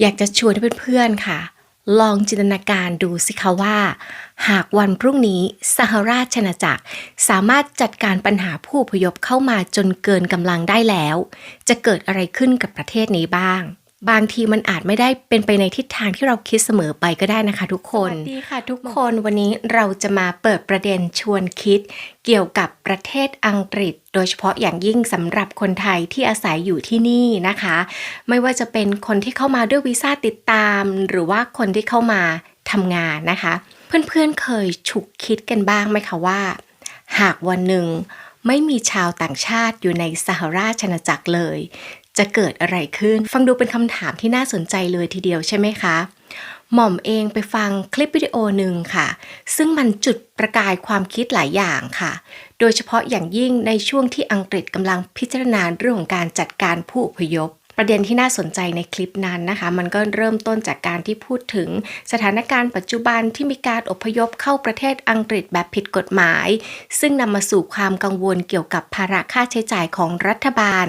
อยากจะชวนให้เพื่อนๆค่ะ ลองจินตนาการดูสิคะว่า หากวันพรุ่งนี้สหราชอาณาจักร สามารถจัดการปัญหาผู้พยพเข้ามาจนเกินกำลังได้แล้ว จะเกิดอะไรขึ้นกับประเทศนี้บ้าง บางทีมันอาจไม่ได้เป็นไปในทิศทางที่เราคิดเสมอไปก็ได้นะคะ ทุกคน สวัสดีค่ะทุกคนวันนี้เราจะมาเปิดประเด็นชวนคิด เกี่ยวกับประเทศอังกฤษ โดยเฉพาะอย่างยิ่งสำหรับคนไทยที่อาศัยอยู่ที่นี่นะคะ ไม่ว่าจะเป็นคนที่เข้ามาด้วยวีซ่าติดตาม หรือว่าคนที่เข้ามาทำงานนะคะ เพื่อนๆเคยฉุกคิดกันบ้างไหมคะว่า หากวันหนึ่งไม่มีชาวต่างชาติอยู่ในสหราชอาณาจักรเลย จะเกิดอะไรขึ้น ฟังดูเป็นคำถามที่น่าสนใจเลยทีเดียวใช่ไหมคะ หม่อมเองไปฟังคลิปวิดีโอหนึ่งค่ะ ซึ่งมันจุดประกายความคิดหลายอย่างค่ะ โดยเฉพาะอย่างยิ่งในช่วงที่อังกฤษกำลังพิจารณาเรื่องของการจัดการผู้อพยพประเด็นที่น่าสนใจในคลิปนั้นนะคะ มันก็เริ่มต้นจากการที่พูดถึงสถานการณ์ปัจจุบันที่มีการอพยพเข้าประเทศอังกฤษแบบผิดกฎหมาย ซึ่งนำมาสู่ความกังวลเกี่ยวกับภาระค่าใช้จ่ายของรัฐบาล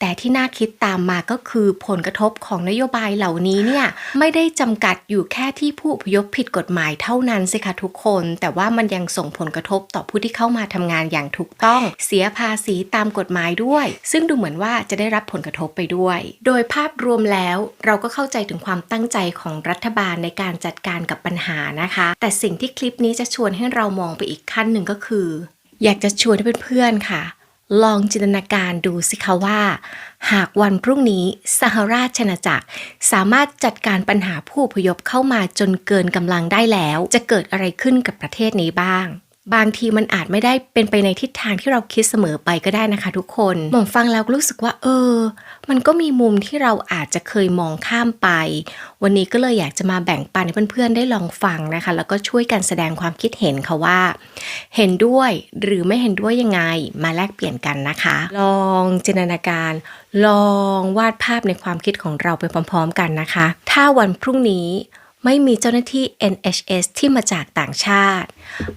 แต่ที่น่าคิดตามมาก็คือผลกระทบของนโยบายเหล่านี้เนี่ยไม่ได้จำกัดอยู่แค่ที่ผู้อพยพผิดกฎหมายเท่านั้นสิคะทุกคน แต่ว่ามันยังส่งผลกระทบต่อผู้ที่เข้ามาทำงานอย่างถูกต้อง เสียภาษีตามกฎหมายด้วย ซึ่งดูเหมือนว่าจะได้รับผลกระทบไปด้วย โดยภาพรวมแล้วเราก็เข้าใจถึงความตั้งใจของรัฐบาลในการจัดการกับปัญหานะคะ แต่สิ่งที่คลิปนี้จะชวนให้เรามองไปอีกขั้นหนึ่งก็คือ อยากจะชวนให้เพื่อนๆค่ะ ลองจินตนาการดูสิคะว่า หากวันพรุ่งนี้สหราชอาณาจักร สามารถจัดการปัญหาผู้พยพเข้ามาจนเกินกำลังได้แล้ว จะเกิดอะไรขึ้นกับประเทศนี้บ้าง บางทีมันอาจไม่ได้เป็นไปในทิศทางที่เราคิดเสมอไปก็ได้นะคะทุกคนหม่อมฟังแล้วรู้สึกว่า เออ มันก็มีมุมที่เราอาจจะเคยมองข้ามไป วันนี้ก็เลยอยากจะมาแบ่งปันให้เพื่อนๆได้ลองฟังนะคะ แล้วก็ช่วยกันแสดงความคิดเห็นค่ะว่า เห็นด้วยหรือไม่เห็นด้วยยังไงมาแลกเปลี่ยนกันนะคะ ลองจินตนาการ ลองวาดภาพในความคิดของเราไปพร้อม ๆ กันนะคะ ถ้าวันพรุ่งนี้ ไม่มีเจ้าหน้าที่ NHS ที่มาจากต่างชาติ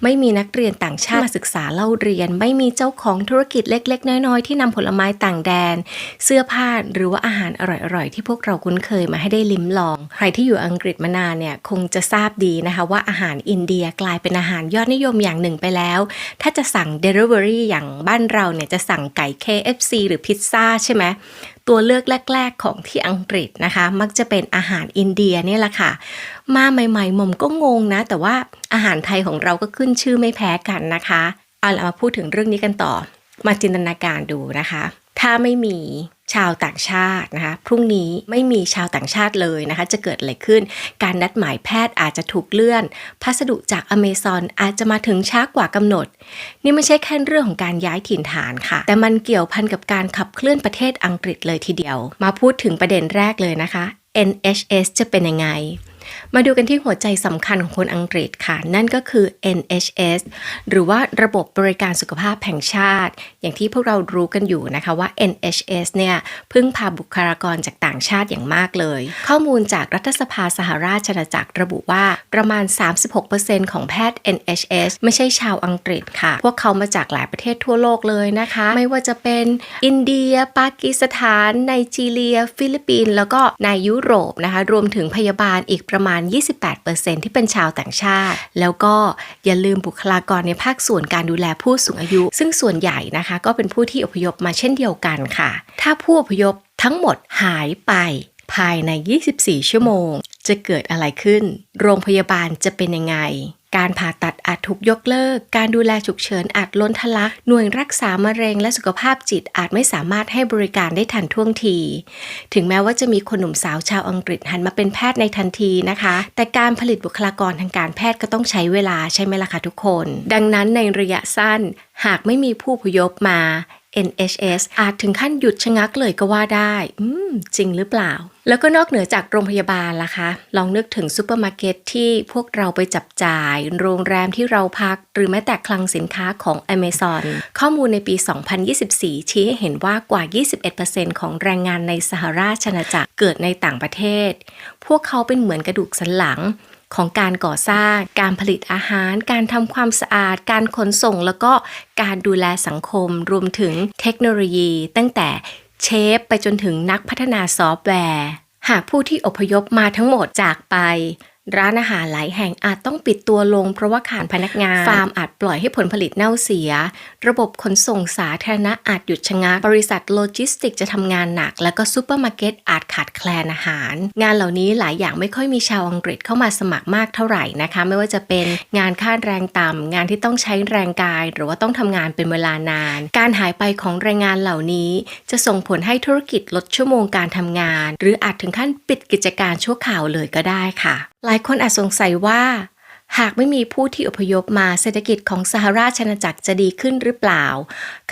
ไม่มีนักเรียนต่างชาติมาศึกษาเล่าเรียน ไม่มีเจ้าของธุรกิจเล็ก ๆ น้อย ๆ ที่นำผลไม้ต่างแดน เสื้อผ้าหรือว่าอาหารอร่อย ๆ ที่พวกเราคุ้นเคยมาให้ได้ลิ้มลอง ใครที่อยู่อังกฤษมานานเนี่ยคงจะทราบดีนะคะว่าอาหารอินเดียกลายเป็นอาหารยอดนิยมอย่างหนึ่งไปแล้ว ถ้าจะสั่ง Delivery อย่างบ้านเราเนี่ยจะสั่งไก่ KFC หรือพิซซ่าใช่ไหม ตัวเลือกแรก ๆ ของที่อังกฤษนะคะ มักจะเป็นอาหารอินเดียเนี่ยแหละค่ะ มาใหม่ๆหม่อมก็งงนะ แต่ว่าอาหารไทยของเราก็ขึ้นชื่อไม่แพ้กันนะคะเอาละมาพูดถึงเรื่องนี้กันต่อ มาจินตนาการดูนะคะ ถ้าไม่มี ชาวต่างชาตินะคะพรุ่งนี้ไม่มีชาวต่างชาติเลยนะคะจะเกิดอะไรขึ้น การนัดหมายแพทย์อาจจะถูกเลื่อน พัสดุจากอเมซอนอาจจะมาถึงช้ากว่ากำหนด นี่ไม่ใช่แค่เรื่องของการย้ายถิ่นฐานค่ะ แต่มันเกี่ยวพันกับการขับเคลื่อนประเทศอังกฤษเลยทีเดียว มาพูดถึงประเด็นแรกเลยนะคะ NHS จะเป็นยังไง มาดูกันที่หัวใจสำคัญของคนอังกฤษค่ะ นั่นก็คือ NHS หรือว่าระบบบริการสุขภาพแห่งชาติ อย่างที่พวกเรารู้กันอยู่นะคะว่า NHS เนี่ยพึ่งพาบุคลากรจากต่างชาติอย่างมากเลย ข้อมูลจากรัฐสภาสหราชอาณาจักรระบุว่าประมาณ 36%ของแพทย์ NHS ไม่ใช่ชาวอังกฤษค่ะ พวกเขามาจากหลายประเทศทั่วโลกเลยนะคะ ไม่ว่าจะเป็นอินเดีย ปากีสถานไนจีเรีย ฟิลิปปินส์แล้วก็ในยุโรปนะคะ รวมถึงพยาบาลอีกประมาณ 28%ที่เป็นชาวต่างชาติ แล้วก็อย่าลืมบุคลากรในภาคส่วนการดูแลผู้สูงอายุ ซึ่งส่วนใหญ่นะคะก็เป็นผู้ที่อพยพมาเช่นเดียวกันค่ะ ถ้าผู้อพยพทั้งหมดหายไปภายใน 24 ชั่วโมง จะเกิดอะไรขึ้น โรงพยาบาลจะเป็นยังไง การผ่าตัดอาจถูกยกเลิก การดูแลฉุกเฉินอาจล้นทะลัก หน่วยรักษามะเร็งและสุขภาพจิตอาจไม่สามารถให้บริการได้ทันท่วงที ถึงแม้ว่าจะมีคนหนุ่มสาวชาวอังกฤษหันมาเป็นแพทย์ในทันทีนะคะ แต่การผลิตบุคลากรทางการแพทย์ก็ต้องใช้เวลาใช่ไหมล่ะคะทุกคน ดังนั้นในระยะสั้น หากไม่มีผู้พยพมา NHS อาจถึงขั้นหยุดชะงักเลยก็ว่าได้อืมจริงหรือเปล่า แล้วก็นอกเหนือจากโรงพยาบาลล่ะคะ ลองนึกถึงซูเปอร์มาร์เก็ตที่พวกเราไปจับจ่าย โรงแรมที่เราพัก หรือแม้แต่คลังสินค้าของ Amazon ข้อมูลในปี 2024 ชี้ให้เห็นว่ากว่า 21%ของแรงงานในสหราชอาณาจักรเกิดในต่างประเทศ พวกเขาเป็นเหมือนกระดูกสันหลัง ของการก่อสร้าง การผลิตอาหาร การทำความสะอาด การขนส่ง แล้วก็การดูแลสังคม รวมถึงเทคโนโลยี ตั้งแต่เชฟไปจนถึงนักพัฒนาซอฟต์แวร์ หากผู้ที่อพยพมาทั้งหมดจากไป ร้านอาหารหลายแห่งอาจต้องปิดตัวลงเพราะว่าขาดพนักงาน ฟาร์มอาจปล่อยให้ผลผลิตเน่าเสีย ระบบขนส่งสาธารณะอาจหยุดชะงัก บริษัทโลจิสติกจะทำงานหนัก แล้วก็ซูเปอร์มาร์เก็ตอาจขาดแคลนอาหาร งานเหล่านี้หลายอย่างไม่ค่อยมีชาวอังกฤษเข้ามาสมัครมากเท่าไหร่นะคะ ไม่ว่าจะเป็นงานค่าแรงต่ำงานที่ต้องใช้แรงกาย หรือว่าต้องทำงานเป็นเวลานาน การหายไปของแรงงานเหล่านี้ จะส่งผลให้ธุรกิจลดชั่วโมงการทำงาน หรืออาจถึงขั้นปิดกิจการชั่วคราวเลยก็ได้ค่ะ หลายคนอาจสงสัยว่า หากไม่มีผู้ที่อพยพมาเศรษฐกิจของสหราชอาณาจักรจะดีขึ้นหรือเปล่า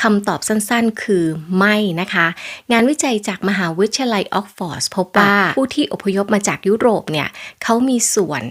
คำตอบสั้นๆ คือไม่นะคะ งานวิจัยจากมหาวิทยาลัยออกฟอร์ดพบว่าผู้ที่อพยพมาจากยุโรปเนี่ยเขามีส่วน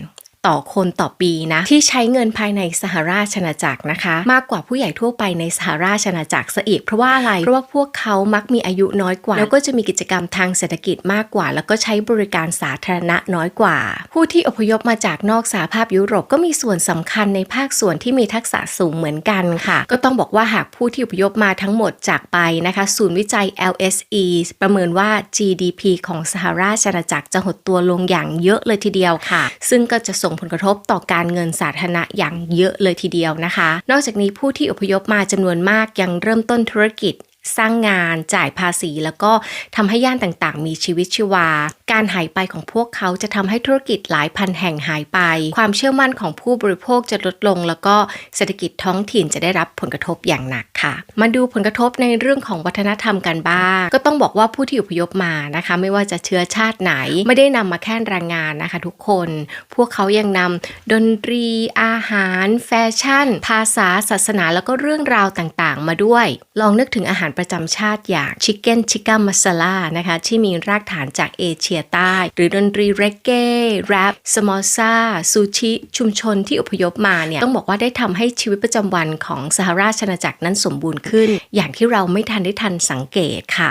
ต่อคนต่อปีนะที่ใช้เงินภายในสหราชอาณาจักรนะคะ มากกว่าผู้ใหญ่ทั่วไปในสหราชอาณาจักรซะอีก เพราะว่าอะไรเพราะว่าพวกเขามักมีอายุน้อยกว่า แล้วก็จะมีกิจกรรมทางเศรษฐกิจมากกว่า แล้วก็ใช้บริการสาธารณะน้อยกว่า ผู้ที่อพยพมาจากนอกสหภาพยุโรปก็มีส่วนสำคัญในภาคส่วนที่มีทักษะสูงเหมือนกันค่ะ ก็ต้องบอกว่าหากผู้ที่อพยพมาทั้งหมดจากไปนะคะ ศูนย์วิจัย LSE ประเมินว่า GDP ของสหราชอาณาจักรจะหดตัวลงอย่างเยอะเลยทีเดียวค่ะ ซึ่งก็จะส่งผลกระทบต่อการเงินสาธารณะอย่างเยอะเลยทีเดียวนะคะ นอกจากนี้ผู้ที่อพยพมาจำนวนมากยังเริ่มต้นธุรกิจ สร้างงานจ่ายภาษี แล้วก็ทำให้ย่านต่างๆ มีชีวิตชีวา การหายไปของพวกเขาจะทำให้ธุรกิจหลายพันแห่งหายไป ความเชื่อมั่นของผู้บริโภคจะลดลง แล้วก็เศรษฐกิจท้องถิ่นจะได้รับผลกระทบอย่างหนักค่ะ มาดูผลกระทบในเรื่องของวัฒนธรรมกันบ้าง ก็ต้องบอกว่าผู้ที่อพยพมานะคะ ไม่ว่าจะเชื้อชาติไหน ไม่ได้นำมาแค่แรงงานนะคะ ทุกคน พวกเขายังนำดนตรี อาหาร แฟชั่น ภาษา ศาสนา แล้วก็เรื่องราวต่างๆ มาด้วย ลองนึกถึงอาหารประจำชาติอย่างชิคเก้นชิก้ามาซาลานะคะที่มีรากฐานจากเอเชียใต้ หรือดนตรีเรกเก้แรปสมอซาซูชิชุมชนที่อพยพมาเนี่ยต้องบอกว่าได้ทำให้ชีวิตประจำวันของสหราชอาณาจักรนั้นสมบูรณ์ขึ้น อย่างที่เราไม่ทันได้ทันสังเกตค่ะ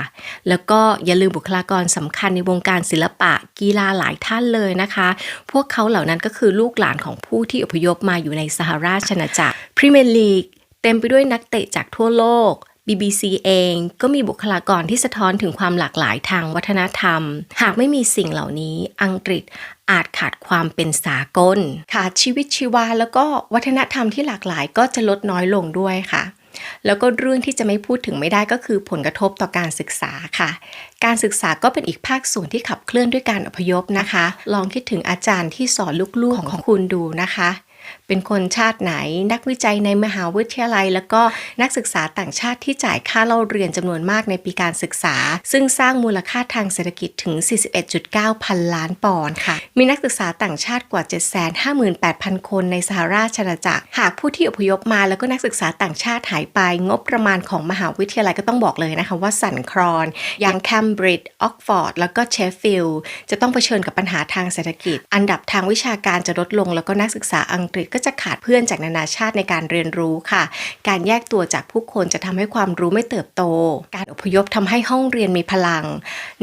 แล้วก็อย่าลืมบุคลากรสำคัญในวงการศิลปะกีฬาหลายท่านเลยนะคะ พวกเขาเหล่านั้นก็คือลูกหลานของผู้ที่อพยพมาอยู่ในสหราชอาณาจักรพรีเมียร์ลีกเต็มไปด้วยนักเตะจากทั่วโลก BBC เองก็มีบุคลากรที่สะท้อนถึงความหลากหลายทางวัฒนธรรม หากไม่มีสิ่งเหล่านี้อังกฤษอาจขาดความเป็นสากล ขาดชีวิตชีวา แล้วก็วัฒนธรรมที่หลากหลายก็จะลดน้อยลงด้วยค่ะ แล้วก็เรื่องที่จะไม่พูดถึงไม่ได้ก็คือผลกระทบต่อการศึกษาค่ะ การศึกษาก็เป็นอีกภาคส่วนที่ขับเคลื่อนด้วยการอพยพนะคะ ลองคิดถึงอาจารย์ที่สอนลูกๆของคุณดูนะคะ เป็นคนชาติไหน นักวิจัยในมหาวิทยาลัย แล้วก็นักศึกษาต่างชาติที่จ่ายค่าเล่าเรียนจำนวนมากในปีการศึกษา ซึ่งสร้างมูลค่าทางเศรษฐกิจถึง 41.9 พันล้านปอนด์ค่ะ มีนักศึกษาต่างชาติกว่า 758,000 คนในสหราชอาณาจักร หากผู้ที่อพยพมาแล้วก็นักศึกษาต่างชาติหายไป งบประมาณของมหาวิทยาลัยก็ต้องบอกเลยนะคะว่าสั่นคลอนอย่างแคมบริดจ์ออกฟอร์ดแล้วก็เชฟฟิลด์จะต้องเผชิญกับปัญหาทางเศรษฐกิจ อันดับทางวิชาการจะลดลงแล้วก็นักศึกษาอังกฤษก็จะขาดเพื่อนจากนานาชาติในการเรียนรู้ค่ะ การแยกตัวจากผู้คนจะทำให้ความรู้ไม่เติบโต การอพยพทำให้ห้องเรียนมีพลัง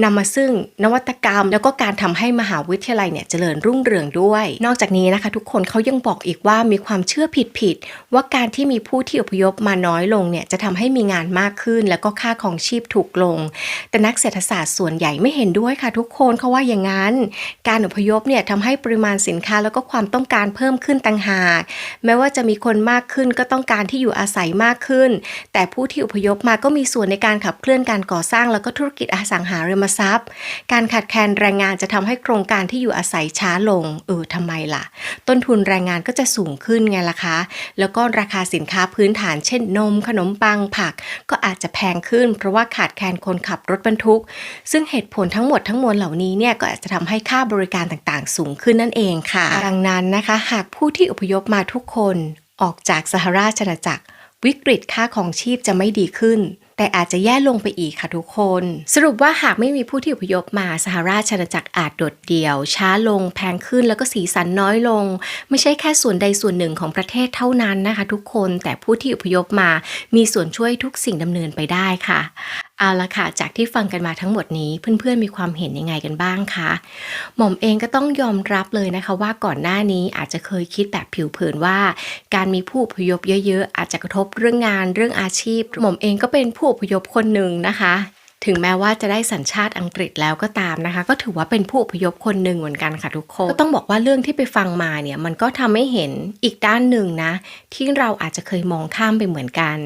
นำมาซึ่งนวัตกรรม แล้วก็การทำให้มหาวิทยาลัยเนี่ยเจริญรุ่งเรืองด้วย นอกจากนี้นะคะ ทุกคนเขายังบอกอีกว่ามีความเชื่อผิดๆว่าการที่มีผู้ที่อพยพมาน้อยลงเนี่ยจะทำให้มีงานมากขึ้น แล้วก็ค่าของชีพถูกลง แต่นักเศรษฐศาสตร์ส่วนใหญ่ไม่เห็นด้วยค่ะ ทุกคนเขาว่าอย่างนั้น การอพยพเนี่ยทำให้ปริมาณสินค้าแล้วก็ความต้องการเพิ่มขึ้นต่างหาก แม้ว่าจะมีคนมากขึ้นก็ต้องการที่อยู่อาศัยมากขึ้น แต่ผู้ที่อพยพมาก็มีส่วนในการขับเคลื่อนการก่อสร้างแล้วก็ธุรกิจอสังหาริมทรัพย์ การขาดแคลนแรงงานจะทำให้โครงการที่อยู่อาศัยช้าลง เออทำไมล่ะ ต้นทุนแรงงานก็จะสูงขึ้นไงล่ะคะ แล้วก็ราคาสินค้าพื้นฐานเช่นนม ขนมปังผัก ก็อาจจะแพงขึ้น เพราะว่าขาดแคลนคนขับรถบรรทุก ซึ่งเหตุผลทั้งหมดทั้งมวลเหล่านี้เนี่ยก็อาจจะทำให้ค่าบริการต่างๆ สูงขึ้นนั่นเองค่ะ ดังนั้นนะคะ หากผู้ที่อพยพมาทุกคนออกจากสหราชอาณาจักร วิกฤตค่าของชีพจะไม่ดีขึ้น แต่อาจจะแย่ลงไปอีกค่ะทุกคน สรุปว่าหากไม่มีผู้ที่อพยพมาสหราชอาณาจักรอาจโดดเดี่ยว ช้าลง แพงขึ้นแล้วก็สีสันน้อยลง ไม่ใช่แค่ส่วนใดส่วนหนึ่งของประเทศเท่านั้นนะคะ ทุกคนแต่ผู้ที่อพยพมามีส่วนช่วยทุกสิ่งดำเนินไปได้ค่ะ เอาละค่ะ จากที่ฟังกันมาทั้งหมดนี้เพื่อนๆมีความเห็นยังไงกันบ้างคะหม่อมเองก็ต้องยอมรับเลยนะคะ ว่าก่อนหน้านี้อาจจะเคยคิดแบบผิวเผินว่า การมีผู้อพยพเยอะๆ อาจจะกระทบเรื่องงานเรื่องอาชีพ หม่อมเองก็เป็นผู้อพยพคนหนึ่งนะคะถึงแม้ว่าจะได้สัญชาติอังกฤษแล้วก็ตามนะคะ ก็ถือว่าเป็นผู้อพยพคนหนึ่งเหมือนกันค่ะทุกคนก็ต้องบอกว่าเรื่องที่ไปฟังมาเนี่ยมันก็ทำให้เห็นอีกด้านหนึ่งนะ ที่เราอาจจะเคยมองข้ามไปเหมือนกัน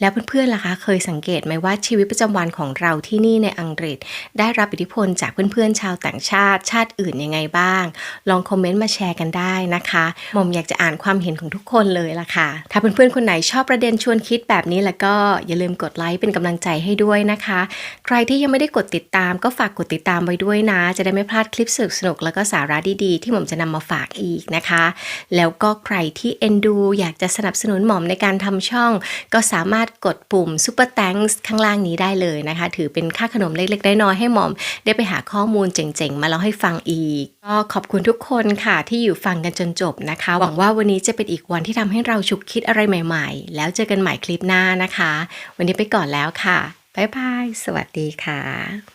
แล้วเพื่อนๆล่ะคะ เคยสังเกตไหมว่าชีวิตประจำวันของเราที่นี่ในอังกฤษ ได้รับอิทธิพลจากเพื่อนๆชาวต่างชาติชาติอื่นยังไงบ้าง ลองคอมเมนต์มาแชร์กันได้นะคะหมอมอยากจะอ่านความเห็นของทุกคนเลยล่ะค่ะ ถ้าเพื่อนๆคนไหนชอบประเด็นชวนคิดแบบนี้แล้วก็อย่าลืมกดไลค์เป็นกำลังใจให้ด้วยนะคะ ใครที่ยังไม่ได้กดติดตามก็ฝากกดติดตามไว้ด้วยนะ จะได้ไม่พลาดคลิปสนุกๆแล้วก็สาระดีๆ ที่หม่อมจะนำมาฝากอีกนะคะ แล้วก็ใครที่เอ็นดู อยากจะสนับสนุนหม่อมในการทำช่อง ก็สามารถถกดปุ่ม Super Thanks ข้างล่างนี้ได้เลยนะคะ ถือเป็นค่าขนมเล็กๆน้อยๆให้หมอม ได้ไปหาข้อมูลเจ๋งๆ มาเล่าให้ฟังอีก ก็ขอบคุณทุกคนค่ะที่อยู่ฟังกันจนจบนะคะ หวังว่าวันนี้จะเป็นอีกวันที่ทำให้เราฉุกคิดอะไรใหม่ๆ แล้วเจอกันใหม่คลิปหน้านะคะ วันนี้ไปก่อนแล้วค่ะบ๊ายบายสวัสดีค่ะ